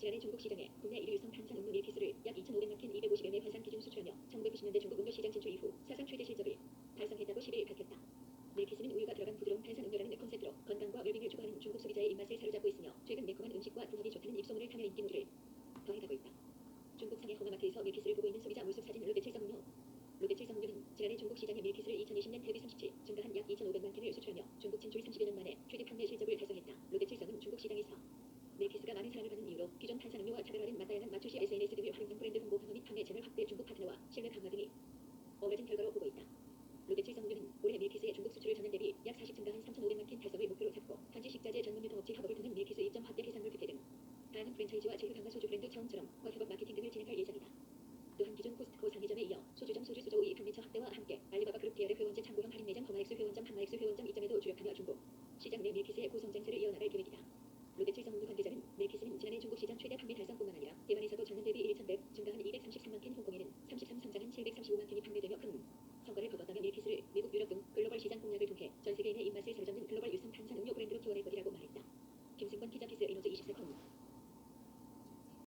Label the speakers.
Speaker 1: 지난해 중국 시장에 국내 1위 유성 탄산 음료 밀키스를 약 2,500만 캔 250ml 환산 기준 수출하며 1990년대 중국 음료 시장 진출 이후 사상 최대 실적을 달성했다고 10일 밝혔다. 밀키스는 우유가 들어간 부드러운 탄산 음료라는 컨셉트로 건강과 웰빙을 추구하는 중국 소비자의 입맛을 사로잡고 있으며 최근 매콤한 음식과 궁합이 좋다는 입소문을 타며 인기모를 더해가고 있다. 중국 상해 허마마트에서 밀키스를 보고 있는 소비자 몰수 사진 롯데 칠성음료 롯데 칠성음료는 지난해 중국 시장에 밀키스를 2020년 대비 37 증가한 약 2,500만 캔을 수출하며 중국 진출 30여 년 만에 최대 판매 실적을 달성했다. 롯데 칠성은 중국 시장에서 밀키스가 많은 기존 탄산 음료와 차별화된 맛다양한 마초시 SNS 등을 활용한 브랜드 홍보 방어 및 판매 채널 확대 중국 파트너와 신뢰 강화 등이 어우러진 결과로 보고 있다. 롯데 칠성음료는 올해 밀키스의 중국 수출을 전년 대비 약 40 증가한 3,500만 캔 달성을 목표로 잡고 현지 식자재 전문 유통업체 협업을 통한 밀키스 입점 확대 해산물 뷔페 등 다양한 프랜차이즈와 제휴 강화 소주 브랜드 처음처럼 과협업 마케팅 등을 진행할 예정이다. 또한 기존 코스트코 상위점에 이어 소주점 소주 수조 2 판매처 확대와 함께 알리바바 그룹 계열의 회원제 창고형 할인 매장 허마엑스 회원점 한마엑스 회원점 입점에도 주력하며 중국 시장 내 밀키스의 고성장세를 이어나갈 계획이다. 롯데 칠성음료 관계자는 밀키스는 지난해 중국 시장 최대 판매 달성뿐만 아니라 대만에서도 전년 대비 1,100 증가한 233만 캔, 홍콩에는 33 성장한 735만 캔이 판매 되며 큰 성과를 거뒀다며 밀키스를 미국, 유럽 등 글로벌 시장 공략을 통해 전 세계인의 입맛을 사로잡는